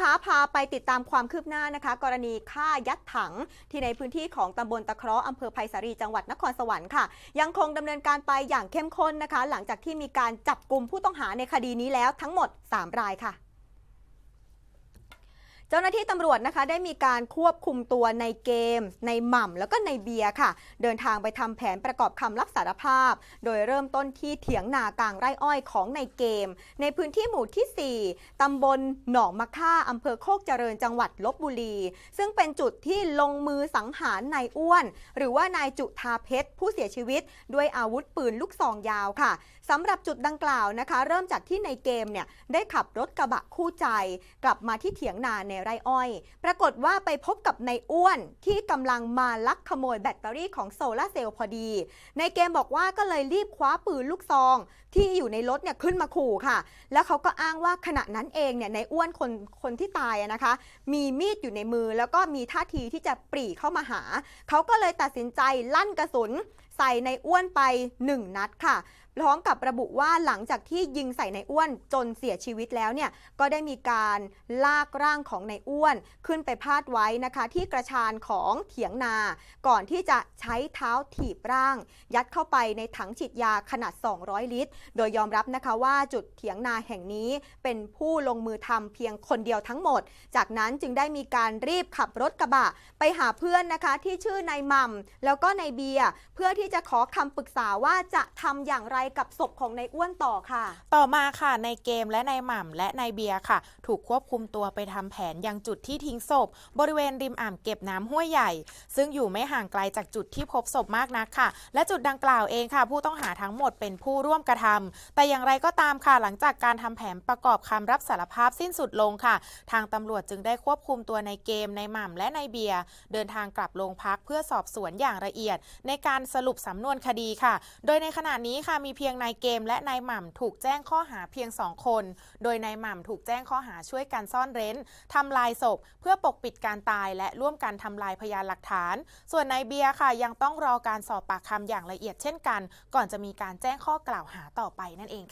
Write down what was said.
คะพาไปติดตามความคืบหน้านะคะ กรณีฆ่ายัดถังที่ในพื้นที่ของตำบลตะเคราะห์อำเภอไผ่สารีจังหวัดนครสวรรค์ค่ะ ยังคงดำเนินการไปอย่างเข้มข้นนะคะ หลังจากที่มีการจับกลุ่มผู้ต้องหาในคดีนี้แล้วทั้งหมด 3 รายค่ะ เจ้าหน้าที่ตำรวจนะคะได้มีการควบคุมตัวในเกม ในหม่ำแล้วก็ในเบียร์ค่ะ เดินทางไปทำแผนประกอบคำรับสารภาพ โดยเริ่มต้นที่เถียงนากลางไร่อ้อยของในเกม ในพื้นที่หมู่ที่ 4 ตำบลหนองมะค่าอำเภอโคกเจริญจังหวัดลบบุรี ซึ่งเป็นจุดที่ลงมือสังหารนายอ้วน หรือว่านายจุธาเพชร ผู้เสียชีวิต ด้วยอาวุธปืนลูกซองยาวค่ะสำหรับจุดดังกล่าวนะคะ เริ่มจากที่ในเกมเนี่ยได้ขับรถกระบะคู่ใจ กลับมาที่เถียงนาในไร่อ้อย ปรากฏว่าไปพบกับนายอ้วนที่กำลังมาลักขโมยแบตเตอรี่ของโซลาเซลล์พอดี ในเกมบอกว่าก็เลยรีบคว้าปืนลูกซอง ที่อยู่ในรถเนี่ยขึ้นมาขู่ค่ะ แล้วเขาก็อ้างว่าขณะนั้นเองเนี่ยในอ้วนคนคนที่ตายนะคะ มีมีดอยู่ในมือแล้วก็มีท่าทีที่จะปรีเข้ามาหา เขาก็เลยตัดสินใจลั่นกระสุนใส่ในอ้วนไป 1 นัดค่ะ พร้อมกับระบุว่าหลังจากที่ยิงใส่ในอ้วนจนเสียชีวิตแล้วเนี่ยก็ได้มีการลากร่างของในอ้วน ขึ้นไปพาดไว้นะคะ ที่กระชานของเถียงนา ก่อนที่จะใช้เท้าถีบร่าง ยัดเข้าไปในถังฉีดยาขนาด 200 ลิตร โดยยอมรับนะคะว่าจุดเถียงนาแห่งนี้เป็นผู้ลงมือทำเพียงคนเดียวทั้งหมด จากนั้นจึงได้มีการรีบขับรถกระบะ ไปหาเพื่อนนะคะที่ชื่อนายมัมแล้วก็นายเบียร์เพื่อที่จะขอคำปรึกษาว่าจะทำอย่างไรกับศพของนายอ้วนต่อค่ะ ต่อมาค่ะในเกมและนายหม่ำและนายเบียร์ค่ะ ถูกควบคุมตัวไปทำแผนยังจุดที่ทิ้งศพ บริเวณริมอ่างเก็บน้ำห้วยใหญ่ ซึ่งอยู่ไม่ห่างไกลจากจุดที่พบศพมากนักค่ะ และจุดดังกล่าวเองค่ะ ผู้ต้องหาทั้งหมดเป็นผู้ร่วมกระทำแต่อย่างไรก็ตามค่ะหลังจากการทำแผนประกอบคำรับสารภาพสิ้นสุดลงค่ะ ทางตำรวจจึงได้ควบคุมตัวในเกมในหม่ำและในเบียร์เดินทางกลับโรงพักเพื่อสอบสวนอย่างละเอียด ในการสรุปสำนวนคดีค่ะ โดยในขณะนี้ค่ะมีเพียงนายเกมและนายหม่ำถูกแจ้งข้อหาเพียง 2 คน โดยนายหม่ำถูกแจ้งข้อหาช่วยกันซ่อนเร้นทำลายศพ เพื่อปกปิดการตายและร่วมกันทำลายพยานหลักฐาน ส่วนนายเบียร์ค่ะยังต้องรอการสอบปากคำอย่างละเอียดเช่นกัน ก่อนจะมีการแจ้งข้อกล่าวหาต่อไปนั่นเอง